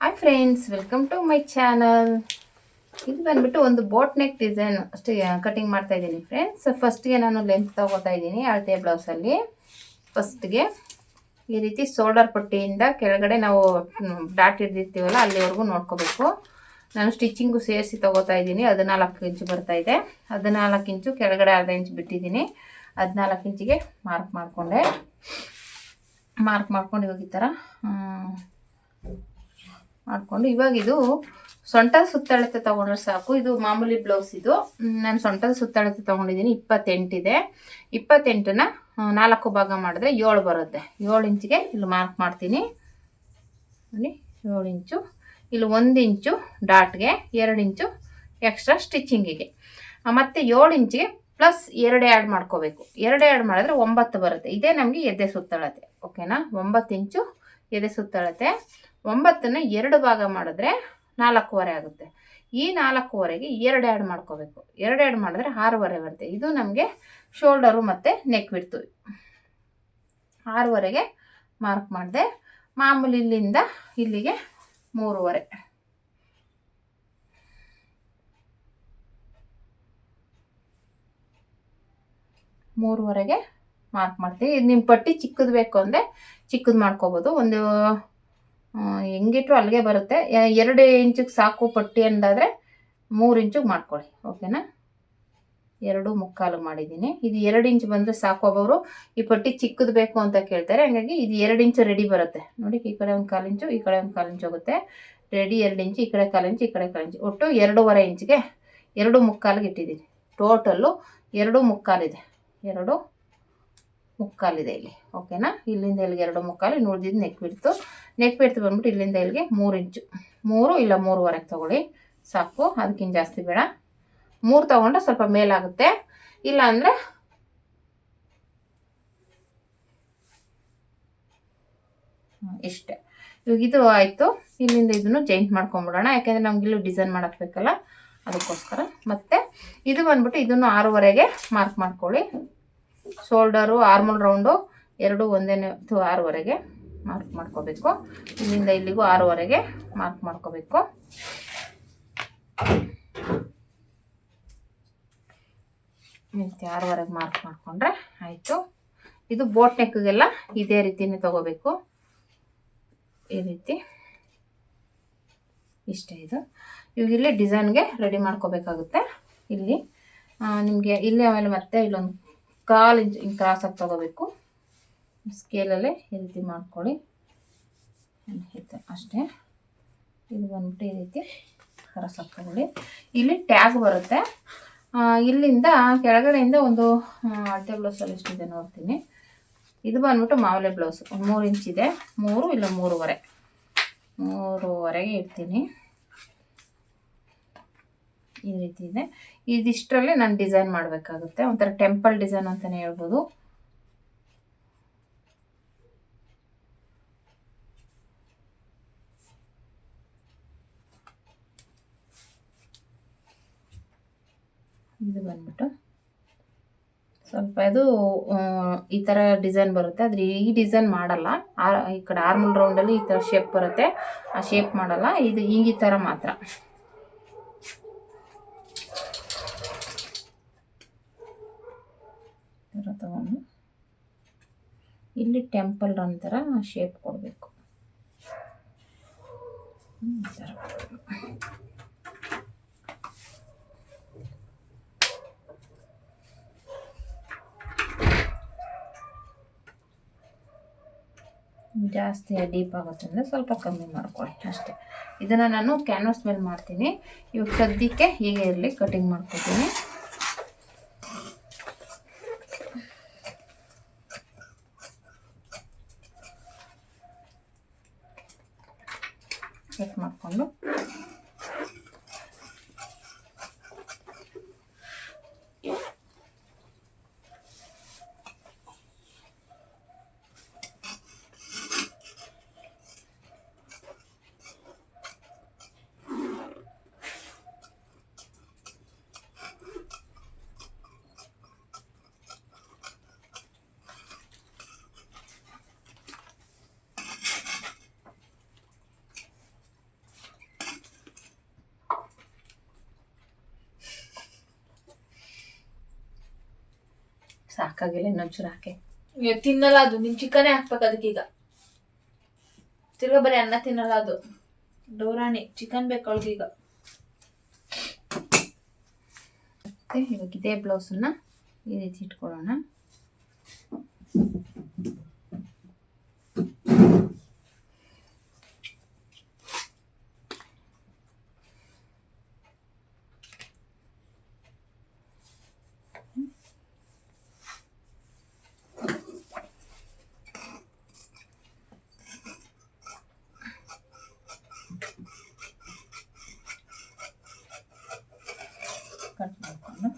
Hi friends welcome to my channel ಇದು ಬಂದ್ಬಿಟ್ಟು ಒಂದು ಬೋಟ್ ನೆಕ್ ಡಿಸೈನ್ ಅಷ್ಟೇ ಕಟಿಂಗ್ ಮಾಡ್ತಾ ಇದ್ದೀನಿ ಫ್ರೆಂಡ್ಸ್ ಫಸ್ಟ್ಗೆ ನಾನು ಲೆಂತ್ ತೊಗೋತಾ ಇದ್ದೀನಿ ಅಳತೆ ಬ್ಲೌಸಲ್ಲಿ ಫಸ್ಟ್ಗೆ ಈ ರೀತಿ ಶೋಲ್ಡರ್ ಪಟ್ಟಿಯಿಂದ ಕೆಳಗಡೆ ನಾವು ಡಾಟ್ ಹಿಡ್ದಿರ್ತೀವಲ್ಲ, ಅಲ್ಲಿವರೆಗೂ ನೋಡ್ಕೋಬೇಕು. ನಾನು ಸ್ಟಿಚಿಂಗು ಸೇರಿಸಿ ತಗೋತಾ ಇದ್ದೀನಿ. ಹದಿನಾಲ್ಕು ಇಂಚು ಇದೆ. ಹದಿನಾಲ್ಕು ಇಂಚು ಕೆಳಗಡೆ ಅರ್ಧ ಇಂಚು ಬಿಟ್ಟಿದ್ದೀನಿ. ಹದಿನಾಲ್ಕು ಇಂಚಿಗೆ ಮಾರ್ಕ್ ಮಾಡಿಕೊಂಡೆ. ಮಾರ್ಕ್ ಮಾಡ್ಕೊಂಡು ಹೋಗಿ ಥರ ಮಾಡಿಕೊಂಡು ಇವಾಗ ಇದು ಸೊಂಟದ ಸುತ್ತಳತೆ ತೊಗೊಂಡ್ರೆ ಸಾಕು. ಇದು ಮಾಮೂಲಿ ಬ್ಲೌಸ್ ಇದು. ನಾನು ಸೊಂಟದ ಸುತ್ತಳತೆ ತೊಗೊಂಡಿದ್ದೀನಿ. ಇಪ್ಪತ್ತೆಂಟಿದೆ ಇಪ್ಪತ್ತೆಂಟನ್ನ ನಾಲ್ಕು ಭಾಗ ಮಾಡಿದ್ರೆ ಏಳು ಬರುತ್ತೆ. ಏಳು ಇಂಚಿಗೆ ಇಲ್ಲಿ ಮಾರ್ಕ್ ಮಾಡ್ತೀನಿ. ನೋಡಿ, ಏಳು ಇಂಚು. ಇಲ್ಲಿ ಒಂದು ಇಂಚು ಡಾಟ್ಗೆ ಎರಡು ಇಂಚು ಎಕ್ಸ್ಟ್ರಾ ಸ್ಟಿಚಿಂಗಿಗೆ ಮತ್ತು ಏಳು ಇಂಚಿಗೆ ಪ್ಲಸ್ ಎರಡು ಆ್ಯಡ್ ಮಾಡ್ಕೋಬೇಕು. ಎರಡು ಆ್ಯಡ್ ಮಾಡಿದ್ರೆ ಒಂಬತ್ತು ಬರುತ್ತೆ. ಇದೇ ನಮಗೆ ಎದೆ ಸುತ್ತಳತೆ. ಓಕೆನಾ ಒಂಬತ್ತು ಇಂಚು ಎದೆ ಸುತ್ತಳತೆ. ಒಂಬತ್ತನ್ನ ಎರಡು ಭಾಗ ಮಾಡಿದ್ರೆ ನಾಲ್ಕೂವರೆ ಆಗುತ್ತೆ. ಈ ನಾಲ್ಕೂವರೆಗೆ ಎರಡು ಮಾಡ್ಕೋಬೇಕು. ಎರಡು ಆ್ಯಡ್ ಮಾಡಿದ್ರೆ ಆರೂವರೆ ಬರುತ್ತೆ. ಇದು ನಮಗೆ ಶೋಲ್ಡರು ಮತ್ತು ನೆಕ್ ಬಿಡ್ತು ಆರೂವರೆಗೆ ಮಾರ್ಕ್ ಮಾಡಿದೆ ಮಾಮೂಲಿ ಇಲ್ಲಿಂದ ಇಲ್ಲಿಗೆ ಮೂರುವರೆ. ಮೂರುವರೆಗೆ ಮಾರ್ಕ್ ಮಾಡ್ತೀವಿ ಇದು ನಿಮ್ಮ ಪಟ್ಟಿ ಚಿಕ್ಕದು ಬೇಕು ಅಂದರೆ ಚಿಕ್ಕದು ಮಾಡ್ಕೋಬೋದು. ಒಂದು ಹೆಂಗಿಟ್ರು ಅಲ್ಲಿಗೆ ಬರುತ್ತೆ. ಎರಡು ಇಂಚಿಗೆ ಸಾಕು ಪಟ್ಟಿ ಅಂದಾದರೆ ಮೂರು ಇಂಚಿಗೆ ಮಾಡ್ಕೊಳ್ಳಿ, ಓಕೆನಾ? ಎರಡು ಮುಕ್ಕಾಲು ಮಾಡಿದ್ದೀನಿ. ಇದು ಎರಡು ಇಂಚ್ ಬಂದರೆ ಸಾಕು ಒಬ್ಬೊಬ್ರು ಈ ಪಟ್ಟಿ ಚಿಕ್ಕದು ಬೇಕು ಅಂತ ಕೇಳ್ತಾರೆ. ಹಂಗಾಗಿ ಇದು ಎರಡು ಇಂಚು ರೆಡಿ ಬರುತ್ತೆ. ನೋಡಿ, ಈ ಕಡೆ ಒಂದು ಕಾಲು ಇಂಚು, ಈ ಕಡೆ ಒಂದು ಕಾಲು ಇಂಚು ಹೋಗುತ್ತೆ. ರೆಡಿ ಎರಡು ಇಂಚು, ಈ ಕಡೆ ಕಾಲು ಇಂಚು, ಈ ಕಡೆ ಕಾಲು ಇಂಚು. ಒಟ್ಟು ಎರಡೂವರೆ ಇಂಚಿಗೆ ಎರಡು ಮುಕ್ಕಾಲಿಗೆ ಇಟ್ಟಿದ್ದೀನಿ. ಟೋಟಲ್ಲು ಎರಡು ಮುಕ್ಕಾಲಿದೆ ಎರಡು ಮುಕ್ಕಾಲಿದೆ ಇಲ್ಲಿ ಓಕೆನಾ ಇಲ್ಲಿಂದ ಇಲ್ಲಿಗೆ ಎರಡು ಮುಕ್ಕಾಲು ಉಳಿದಿದ್ದು ನೆಕ್ ಬಿಡ್ತು ನೆಕ್ ಬಿಡ್ತು ಬಂದ್ಬಿಟ್ಟು ಇಲ್ಲಿಂದ ಇಲ್ಲಿಗೆ ಮೂರು ಇಂಚು ಮೂರು ಇಲ್ಲ ಮೂರುವರೆಗೆ ತೊಗೊಳ್ಳಿ. ಸಾಕು ಅದಕ್ಕಿಂತ ಜಾಸ್ತಿ ಬೇಡ. ಮೂರು ತೊಗೊಂಡ್ರೆ ಸ್ವಲ್ಪ ಮೇಲಾಗುತ್ತೆ. ಇಲ್ಲ ಅಂದರೆ ಇಷ್ಟೇ. ಇವಾಗ ಇದು ಆಯಿತು. ಇಲ್ಲಿಂದ ಇದನ್ನು ಜೈಂಟ್ ಮಾಡ್ಕೊಂಬಿಡೋಣ. ಯಾಕೆಂದರೆ ನಮ್ಗೆ ಇಲ್ಲಿ ಡಿಸೈನ್ ಮಾಡೋಕ್ಕೆ ಬೇಕಲ್ಲ, ಅದಕ್ಕೋಸ್ಕರ. ಮತ್ತು ಇದು ಬಂದ್ಬಿಟ್ಟು ಇದನ್ನು ಆರೂವರೆಗೆ ಮಾರ್ಕ್ ಮಾಡ್ಕೊಳ್ಳಿ. ಶೋಲ್ಡರು ಆರ್ಮಲ್ ರೌಂಡು, ಎರಡು ಒಂದೇನೇ ಟು ಆರೂವರೆಗೆ ಮಾರ್ಕ್ ಮಾಡ್ಕೋಬೇಕು. ಇಲ್ಲಿಂದ ಇಲ್ಲಿಗೂ ಆರೂವರೆಗೆ ಮಾರ್ಕ್ ಮಾಡ್ಕೋಬೇಕು. ರೀತಿ ಆರೂವರೆಗೆ ಮಾರ್ಕ್ ಮಾಡಿಕೊಂಡ್ರೆ ಆಯಿತು. ಇದು ಬೋಟ್ ನೆಕ್ಗೆಲ್ಲ ಇದೇ ರೀತಿಯೇ ತಗೋಬೇಕು. ಈ ರೀತಿ. ಇಷ್ಟ ಇದು. ಇವಾಗ ಇಲ್ಲಿ ಡಿಸೈನ್ಗೆ ರೆಡಿ ಮಾಡ್ಕೋಬೇಕಾಗುತ್ತೆ. ಇಲ್ಲಿ ನಿಮಗೆ ಇಲ್ಲಿ ಆಮೇಲೆ ಮತ್ತೆ ಇಲ್ಲೊಂದು ಕಾಲು ಇಂಚ್ ಹಿಂಗೆ ಕ್ರಾಸಾಗಿ ತಗೋಬೇಕು. ಸ್ಕೇಲಲ್ಲೇ ಈ ರೀತಿ ಮಾಡ್ಕೊಳ್ಳಿ. ಅಷ್ಟೇ. ಇದು ಬಂದ್ಬಿಟ್ಟು ಈ ರೀತಿ ಕ್ರಾಸಾಗಿ ತಗೊಳ್ಳಿ. ಇಲ್ಲಿ ಟ್ಯಾಗ್ ಬರುತ್ತೆ. ಇಲ್ಲಿಂದ ಕೆಳಗಡೆಯಿಂದ ಒಂದು ಅಳತೆ ಬ್ಲೌಸಲ್ಲಿ ಎಷ್ಟಿದೆ ನೋಡ್ತೀನಿ. ಇದು ಬಂದ್ಬಿಟ್ಟು ಮಾಮೂಲಿ ಬ್ಲೌಸ್ ಮೂರು ಇಂಚಿದೆ ಮೂರು ಇಲ್ಲ ಮೂರುವರೆ. ಮೂರುವರೆಗೆ ಇಡ್ತೀನಿ. ಈ ರೀತಿ ಇದೆ ಇದಿಷ್ಟರಲ್ಲಿ ನಾನು ಡಿಸೈನ್ ಮಾಡಬೇಕಾಗುತ್ತೆ. ಒಂಥರ ಟೆಂಪಲ್ ಡಿಸೈನ್ ಅಂತಲೇ ಹೇಳ್ಬೋದು. ಇದು ಬಂದ್ಬಿಟ್ಟು ಸ್ವಲ್ಪ ಇದು ಈ ಥರ ಡಿಸೈನ್ ಬರುತ್ತೆ. ಆದರೆ ಈ ಡಿಸೈನ್ ಮಾಡಲ್ಲ. ಆ, ಈ ಕಡೆ ಆರ್ಮಲ್ ರೌಂಡಲ್ಲಿ ಈ ಥರ ಶೇಪ್ ಬರುತ್ತೆ. ಆ ಶೇಪ್ ಮಾಡಲ್ಲ. ಇದು ಈ ಥರ ಮಾತ್ರ. ಥರ ತಗೊಂಡು ಇಲ್ಲಿ ಟೆಂಪಲ್ ರನ್ ಶೇಪ್ ಕೊಡಬೇಕು. ಜಾಸ್ತಿ ಡೀಪ್ ಆಗುತ್ತೆ ಅಂದರೆ ಸ್ವಲ್ಪ ಕಮ್ಮಿ ಮಾಡ್ಕೊಳ್ಳಿ ಅಷ್ಟೇ. ಇದನ್ನು ನಾನು ಕ್ಯಾನ್ವಾಸ್ ಮೇಲೆ ಮಾಡ್ತೀನಿ. ಇವಾಗ ಸದ್ಯಕ್ಕೆ ಹೀಗೆ ಇರಲಿ ಕಟಿಂಗ್ ಮಾಡ್ಕೊತೀನಿ. ಕಟ್ ಮಾಡಿಕೊಂಡು ಸಾಕಾಗಿಲ್ಲ ಇನ್ನೊಂಚೂರು ಹಾಕಿ. ಏ, ತಿನ್ನಲ್ಲ ಅದು. ನಿನ್ ಚಿಕನೇ ಹಾಕ್ಬೇಕು ಅದಕ್ಕೀಗ ತಿರ್ಗಾ ಬರೀ ಅನ್ನ ತಿನ್ನಲ್ಲ ಅದು. ಡೋರಾಣಿ ಚಿಕನ್ ಬೇಕು ಅವಳಿಗೀಗ ಮತ್ತೆ ಇವಾಗ ಇದೇ ಬ್ಲೌಸನ್ನ ಈ ರೀತಿ ಇಟ್ಕೊಳ್ಳೋಣ ಕಟ್ ಮಾಡಿಕೊಂಡು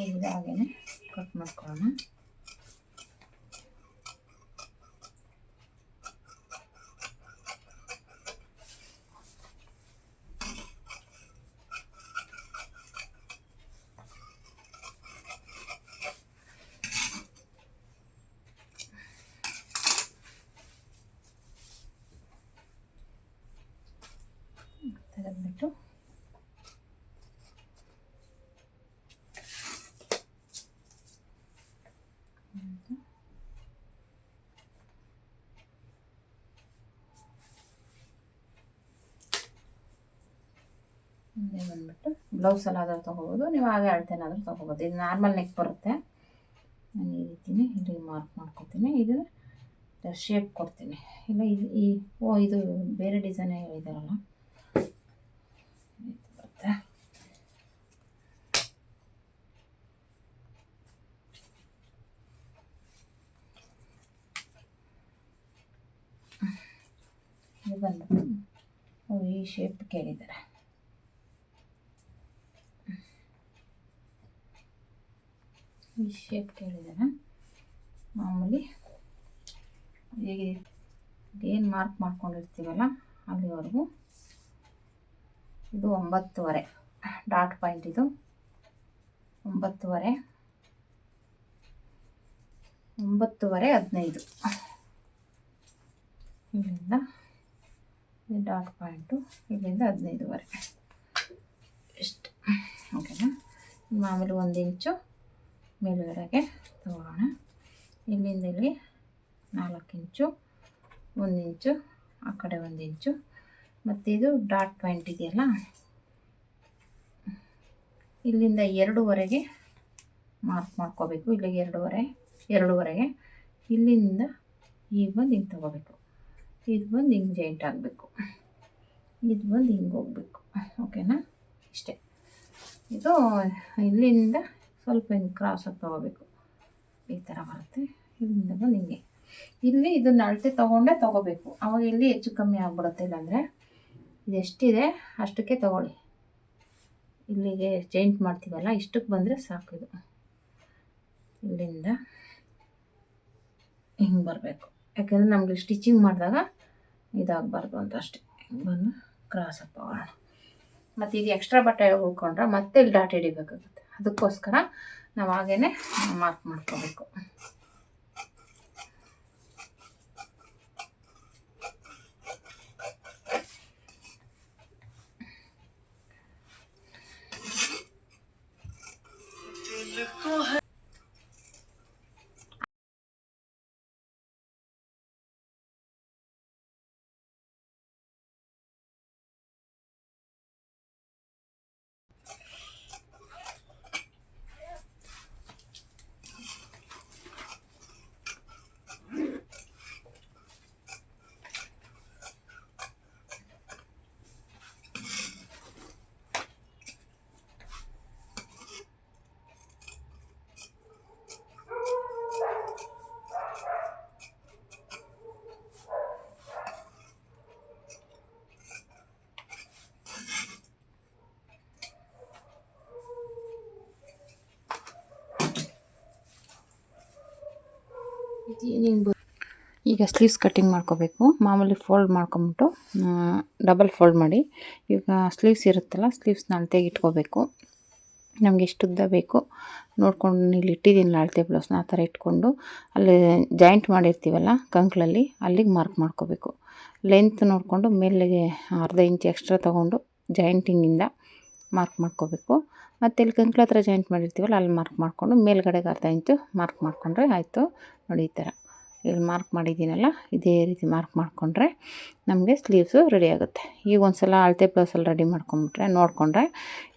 ಏನಿದೆ ಹಾಗೇನೆ ಕಟ್ ಮಾಡ್ಕೊಳ್ಳೋಣ ಬಂದ್ಬಿಟ್ಟು ಬ್ಲೌಸ್ ಎಲ್ಲ ಆದರೂ ತೊಗೋಬೋದು, ನೀವು ಹಾಗೆ ಅಳತೆನಾದರೂ ತೊಗೋಬೋದು. ಇದು ನಾರ್ಮಲ್ ನೆಕ್ ಬರುತ್ತೆ. ನಾನು ಈ ರೀತಿನೇ ಇಲ್ಲಿ ಮಾರ್ಕ್ ಮಾಡ್ಕೊತೀನಿ. ಇದು ಶೇಪ್ ಕೊಡ್ತೀನಿ. ಇಲ್ಲ, ಇದು ಈ, ಓ, ಇದು ಬೇರೆ ಡಿಸೈನೇ ಹೇಳಿದಾರಲ್ಲ. ಬರುತ್ತೆ. ಇದು ಬಂದ್ಬಿಟ್ಟು ಈ ಶೇಪ್ ಕೇಳಿದ್ದಾರೆ. ಈ ಶೇಪ್ ಕೇಳಿದ್ದಾರೆ ಮಾಮೂಲಿ ಹೇಗೆ ಏನು ಮಾರ್ಕ್ ಮಾಡ್ಕೊಂಡಿರ್ತೀವಲ್ಲ ಅಲ್ಲಿವರೆಗೂ? ಇದು ಒಂಬತ್ತುವರೆ. ಡಾಟ್ ಪಾಯಿಂಟ್ ಇದು. ಒಂಬತ್ತುವರೆ. ಒಂಬತ್ತುವರೆ ಹದಿನೈದು. ಇಲ್ಲಿಂದ ಡಾಟ್ ಪಾಯಿಂಟು ಇಲ್ಲಿಂದ ಹದಿನೈದುವರೆ. ಇಷ್ಟು. ಓಕೆನಾ ಮಾಮೂಲಿ ಒಂದು ಇಂಚು ಮೇಲುಗಡೆಗೆ ತಗೊಳ್ಳೋಣ ಇಲ್ಲಿಂದ ಇಲ್ಲಿ ನಾಲ್ಕು ಇಂಚು, ಒಂದು ಇಂಚು, ಆ ಕಡೆ ಒಂದು ಇಂಚು. ಮತ್ತು ಇದು ಡಾಟ್ ಪಾಯಿಂಟ್ ಇದೆಯಲ್ಲ? ಇಲ್ಲಿಂದ ಎರಡೂವರೆಗೆ ಮಾರ್ಕ್ ಮಾಡ್ಕೋಬೇಕು. ಇಲ್ಲಿಗೆ ಎರಡೂವರೆ, ಎರಡೂವರೆಗೆ. ಇಲ್ಲಿಂದ ಈಗ ಬಂದು ಹಿಂಗೆ ತೊಗೋಬೇಕು. ಇದು ಬಂದು ಹಿಂಗೆ ಜಾಯಿಂಟ್ ಆಗಬೇಕು. ಇದು ಬಂದು ಹಿಂಗೆ ಹೋಗಬೇಕು. ಓಕೆನಾ? ಇಷ್ಟೇ. ಇದು ಇಲ್ಲಿಂದ ಸ್ವಲ್ಪ ಹಿಂಗೆ ಕ್ರಾಸಾಗಿ ತೊಗೋಬೇಕು. ಈ ಥರ ಬರುತ್ತೆ. ಇಲ್ಲಿಂದ ಹಿಂಗೆ ಇಲ್ಲಿ ಇದನ್ನ ಅಳತೆ ತೊಗೊಂಡೇ ತೊಗೋಬೇಕು. ಅವಾಗ ಇಲ್ಲಿ ಹೆಚ್ಚು ಕಮ್ಮಿ ಆಗಿಬಿಡುತ್ತೆ. ಇಲ್ಲಾಂದರೆ ಇದು ಎಷ್ಟಿದೆ? ಅಷ್ಟಕ್ಕೆ ತೊಗೊಳ್ಳಿ. ಇಲ್ಲಿಗೆ ಚೇಂಜ್ ಮಾಡ್ತೀವಲ್ಲ, ಇಷ್ಟಕ್ಕೆ ಬಂದರೆ ಸಾಕು ಇದು. ಇಲ್ಲಿಂದ ಹಿಂಗೆ ಬರಬೇಕು. ಯಾಕೆಂದರೆ ನಮಗೆ ಸ್ಟಿಚಿಂಗ್ ಮಾಡಿದಾಗ ಇದಾಗಬಾರ್ದು ಅಂತ ಅಷ್ಟೇ. ಬಂದು ಕ್ರಾಸ್ ಹಾಕೋಣ ಮತ್ತು ಇದು ಎಕ್ಸ್ಟ್ರಾ ಬಟ್ಟೆ ಉಳ್ಕೊಂಡ್ರೆ ಮತ್ತೆ ಇಲ್ಲಿ ಡಾಟ್ ಹಿಡಿಬೇಕಾಗುತ್ತೆ. ಅದಕ್ಕೋಸ್ಕರ ನಾವು ಹಾಗೆಯೇ ಮಾರ್ಕ್ ಮಾಡ್ಕೋಬೇಕು. ಈಗ ಸ್ಲೀವ್ಸ್ ಕಟ್ಟಿಂಗ್ ಮಾಡ್ಕೋಬೇಕು. ಮಾಮೂಲಿ ಫೋಲ್ಡ್ ಮಾಡ್ಕೊಂಬಿಟ್ಟು ಡಬಲ್ ಫೋಲ್ಡ್ ಮಾಡಿ. ಈಗ ಸ್ಲೀವ್ಸ್ ಇರುತ್ತಲ್ಲ ಸ್ಲೀವ್ಸ್ನ ಅಳತೆಗೆ ಇಟ್ಕೋಬೇಕು. ನಮಗೆ ಎಷ್ಟು ಉದ್ದ ಬೇಕು, ನೋಡ್ಕೊಂಡು ಇಲ್ಲಿ ಇಟ್ಟಿದ್ದೀನಿ ಅಳತೆ ಬ್ಲೌಸ್ನ ಆ ಥರ ಇಟ್ಕೊಂಡು. ಅಲ್ಲಿ ಜಾಯಿಂಟ್ ಮಾಡಿರ್ತೀವಲ್ಲ, ಕಂಕ್ಳಲ್ಲಿ, ಅಲ್ಲಿಗೆ ಮಾರ್ಕ್ ಮಾಡ್ಕೋಬೇಕು. ಲೆಂತ್ ನೋಡಿಕೊಂಡು ಮೇಲೆಗೆ ಅರ್ಧ ಇಂಚು ಎಕ್ಸ್ಟ್ರಾ ತೊಗೊಂಡು ಜಾಯಿಂಟಿಂಗಿಂದ ಮಾರ್ಕ್ ಮಾಡ್ಕೋಬೇಕು. ಮತ್ತು ಇಲ್ಲಿ ಕಂಕ್ಳ ಹತ್ರ ಜಾಯಿಂಟ್ ಮಾಡಿರ್ತೀವಲ್ಲ, ಅಲ್ಲಿ ಮಾರ್ಕ್ ಮಾಡಿಕೊಂಡು ಮೇಲ್ಗಡೆಗೆ ಅರ್ಧ ಇಂಚು ಮಾರ್ಕ್ ಮಾಡಿಕೊಂಡ್ರೆ ಆಯಿತು. ನೋಡಿ ಈ ಥರ. ಇಲ್ಲಿ ಮಾರ್ಕ್ ಮಾಡಿದ್ದೀನಲ್ಲ, ಇದೇ ರೀತಿ ಮಾರ್ಕ್ ಮಾಡಿಕೊಂಡ್ರೆ ನಮಗೆ ಸ್ಲೀವ್ಸು ರೆಡಿ ಆಗುತ್ತೆ. ಈಗ ಒಂದು ಸಲ ಅಳತೆ ಬ್ಲೌಸಲ್ಲಿ ರೆಡಿ ಮಾಡ್ಕೊಂಬಿಟ್ರೆ ನೋಡಿಕೊಂಡ್ರೆ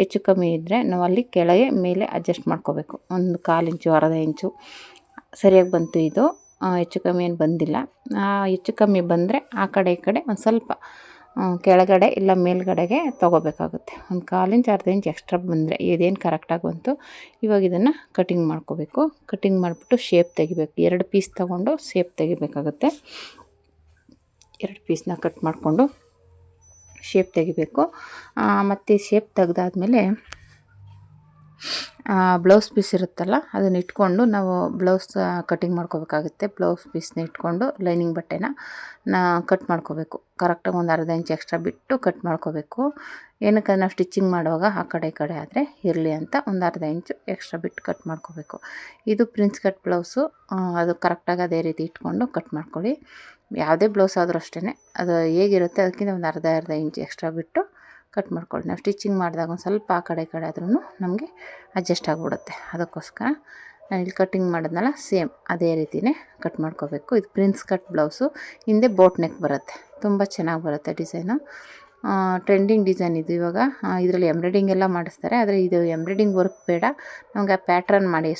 ಹೆಚ್ಚು ಕಮ್ಮಿ ಇದ್ದರೆ ನಾವು ಅಲ್ಲಿ ಕೆಳಗೆ ಮೇಲೆ ಅಡ್ಜಸ್ಟ್ ಮಾಡ್ಕೋಬೇಕು. ಒಂದು ಕಾಲು ಇಂಚು ಅರ್ಧ ಇಂಚು ಸರಿಯಾಗಿ ಬಂತು ಇದು. ಹೆಚ್ಚು ಕಮ್ಮಿ ಏನು ಬಂದಿಲ್ಲ. ಹೆಚ್ಚು ಕಮ್ಮಿ ಬಂದರೆ ಆ ಕಡೆ ಈ ಕಡೆ ಒಂದು ಸ್ವಲ್ಪ ಕೆಳಗಡೆ ಇಲ್ಲ ಮೇಲ್ಗಡೆಗೆ ತೊಗೋಬೇಕಾಗುತ್ತೆ. ಒಂದು ಕಾಲು ಇಂಚ್ ಅರ್ಧ ಇಂಚ್ ಎಕ್ಸ್ಟ್ರಾ ಬಂದರೆ ಇದೇನು ಕರೆಕ್ಟಾಗಿ ಬಂತು? ಇವಾಗ ಇದನ್ನು ಕಟಿಂಗ್ ಮಾಡ್ಕೋಬೇಕು. ಕಟಿಂಗ್ ಮಾಡಿಬಿಟ್ಟು ಶೇಪ್ ತೆಗಿಬೇಕು. ಎರಡು ಪೀಸ್ ತೊಗೊಂಡು ಶೇಪ್ ತೆಗಿಬೇಕಾಗುತ್ತೆ. ಎರಡು ಪೀಸ್ನ ಕಟ್ ಮಾಡಿಕೊಂಡು ಶೇಪ್ ತೆಗಿಬೇಕು. ಮತ್ತು ಶೇಪ್ ತೆಗ್ದಾದ್ಮೇಲೆ ಬ್ಲೌಸ್ ಪೀಸ್ ಇರುತ್ತಲ್ಲ, ಅದನ್ನ ಇಟ್ಕೊಂಡು ನಾವು ಬ್ಲೌಸ್ ಕಟಿಂಗ್ ಮಾಡ್ಕೋಬೇಕಾಗುತ್ತೆ. ಬ್ಲೌಸ್ ಪೀಸ್ನ ಇಟ್ಕೊಂಡು ಲೈನಿಂಗ್ ಬಟ್ಟೆನ, ನಾ ಕಟ್ ಮಾಡ್ಕೋಬೇಕು. ಕರೆಕ್ಟಾಗಿ ಒಂದು ಅರ್ಧ ಇಂಚ್ ಎಕ್ಸ್ಟ್ರಾ ಬಿಟ್ಟು ಕಟ್ ಮಾಡ್ಕೋಬೇಕು. ಏನಕ್ಕೆ ನಾವು ಸ್ಟಿಚಿಂಗ್ ಮಾಡುವಾಗ ಆ ಕಡೆ ಈ ಕಡೆ ಆದರೆ ಇರಲಿ ಅಂತ ಒಂದು ಅರ್ಧ ಇಂಚು ಎಕ್ಸ್ಟ್ರಾ ಬಿಟ್ಟು ಕಟ್ ಮಾಡ್ಕೋಬೇಕು. ಇದು ಪ್ರಿನ್ಸ್ ಕಟ್ ಬ್ಲೌಸು ಅದು ಕರೆಕ್ಟಾಗಿ ಅದೇ ರೀತಿ ಇಟ್ಕೊಂಡು ಕಟ್ ಮಾಡ್ಕೊಳ್ಳಿ. ಯಾವುದೇ ಬ್ಲೌಸ್ ಆದರೂ ಅಷ್ಟೇ ಅದು ಹೇಗಿರುತ್ತೆ ಅದಕ್ಕಿಂತ ಒಂದು ಅರ್ಧ ಅರ್ಧ ಇಂಚ್ ಎಕ್ಸ್ಟ್ರಾ ಬಿಟ್ಟು ಕಟ್ ಮಾಡ್ಕೊಳ್ಳಿ. ನಾವು ಸ್ಟಿಚಿಂಗ್ ಮಾಡಿದಾಗ ಒಂದು ಸ್ವಲ್ಪ ಆ ಕಡೆ ಈ ಕಡೆ ಆದ್ರೂ ನಮಗೆ ಅಡ್ಜಸ್ಟ್ ಆಗಿಬಿಡುತ್ತೆ. ಅದಕ್ಕೋಸ್ಕರ ನಾನು ಇಲ್ಲಿ ಕಟ್ಟಿಂಗ್ ಮಾಡಿದ್ನಲ್ಲ ಸೇಮ್ ಅದೇ ರೀತಿಯೇ ಕಟ್ ಮಾಡ್ಕೋಬೇಕು. ಇದು ಪ್ರಿನ್ಸ್ ಕಟ್ ಬ್ಲೌಸು. ಹಿಂದೆ ಬೋಟ್ ನೆಕ್ ಬರುತ್ತೆ. ತುಂಬ ಚೆನ್ನಾಗಿ ಬರುತ್ತೆ ಡಿಸೈನು. ಟ್ರೆಂಡಿಂಗ್ ಡಿಸೈನ್ ಇದು ಇವಾಗ. ಇದರಲ್ಲಿ ಎಂಬ್ರಾಯ್ಡಿಂಗ್ ಎಲ್ಲ ಮಾಡಿಸ್ತಾರೆ. ಆದರೆ ಇದು ಎಂಬ್ರಾಯ್ಡಿಂಗ್ ವರ್ಕ್ ಬೇಡ. ನಮಗೆ ಆ ಪ್ಯಾಟ್ರನ್ ಮಾಡಿ